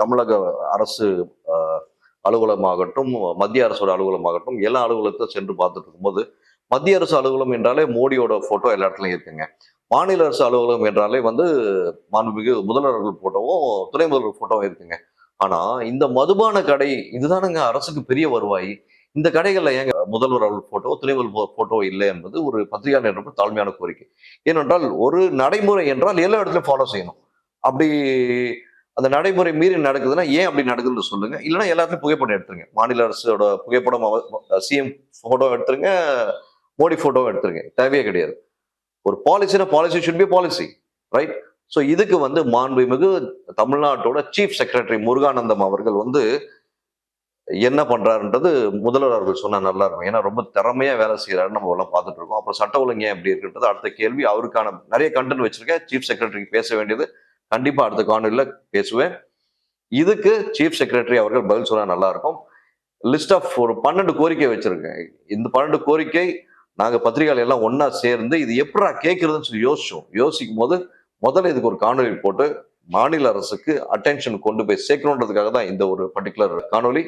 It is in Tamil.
தமிழக அரசு அலுவலகமாகட்டும் மத்திய அரசோட அலுவலகமாகட்டும் எல்லா அலுவலகத்தை சென்று பார்த்துட்டு இருக்கும்போது மத்திய அரசு அலுவலகம் என்றாலே மோடியோட போட்டோ எல்லா இடத்துலையும் இருக்குங்க. மாநில அரசு அலுவலகம் என்றாலே வந்து மாண்புமிகு முதல்வர்கள் போட்டோவும் துணை முதல்வர் போட்டோவும் இருக்குங்க. ஆனா இந்த மதுபான கடை இதுதானுங்க அரசுக்கு பெரிய வருவாய். இந்த கடைகள்ல ஏங்க முதல்வர் அவர்கள் போட்டோ துணை முதல்வர் போட்டோ இல்லை என்பது ஒரு பத்திரிகையாளர் என்ற தாழ்மையான கோரிக்கை. ஏனென்றால் ஒரு நடைமுறை என்றால் எல்லா இடத்துலையும் ஃபாலோ செய்யணும். அப்படி அந்த நடைமுறை மீறி நடக்குதுன்னா ஏன் அப்படி நடக்குதுன்னு சொல்லுங்க. இல்லைன்னா எல்லாத்தையும் புகைப்படம் எடுத்துருங்க. மாநில அரசோட புகைப்படம் சிஎம் போட்டோ எடுத்துருங்க மோடி போட்டோவும் எடுத்துருங்க. தேவையே கிடையாது. ஒரு பாலிசினா policy should be policy right so இதுக்கு வந்து மாண்புமிகு தமிழ்நாட்டோட சீஃப் செக்ரட்டரி முருகானந்தம் அவர்கள் வந்து என்ன பண்றாருன்றது முதல்வர் அவர்கள் சொன்னா நல்லா இருக்கும். ஏன்னா ரொம்ப திறமையா வேலை செய்யறாரு நம்ம எல்லாம் பார்த்துட்டு இருக்கோம். அப்புறம் சட்ட ஒழுங்கு ஏன் எப்படி இருக்குன்றது அடுத்த கேள்வி. அவருக்கான நிறைய கண்டென்ட் வச்சிருக்கேன். சீஃப் செக்ரட்டரிக்கு பேச வேண்டியது கண்டிப்பாக அடுத்த காணொலியில் பேசுவேன். இதுக்கு சீஃப் செக்ரட்டரி அவர்கள் பதில் சொன்னால் நல்லாயிருக்கும். லிஸ்ட் ஆஃப் ஒரு பன்னெண்டு கோரிக்கை வச்சுருக்கேன். இந்த பன்னெண்டு கோரிக்கை நாங்கள் பத்திரிகைகள் எல்லாம் ஒன்றா சேர்ந்து இது எப்படா கேட்குறதுன்னு சொல்லி யோசிச்சோம். யோசிக்கும் போது முதல்ல இதுக்கு ஒரு காணொலி போட்டு மாநில அரசுக்கு அட்டென்ஷன் கொண்டு போய் சேர்க்கணுன்றதுக்காக தான் இந்த ஒரு பர்டிகுலர் காணொலி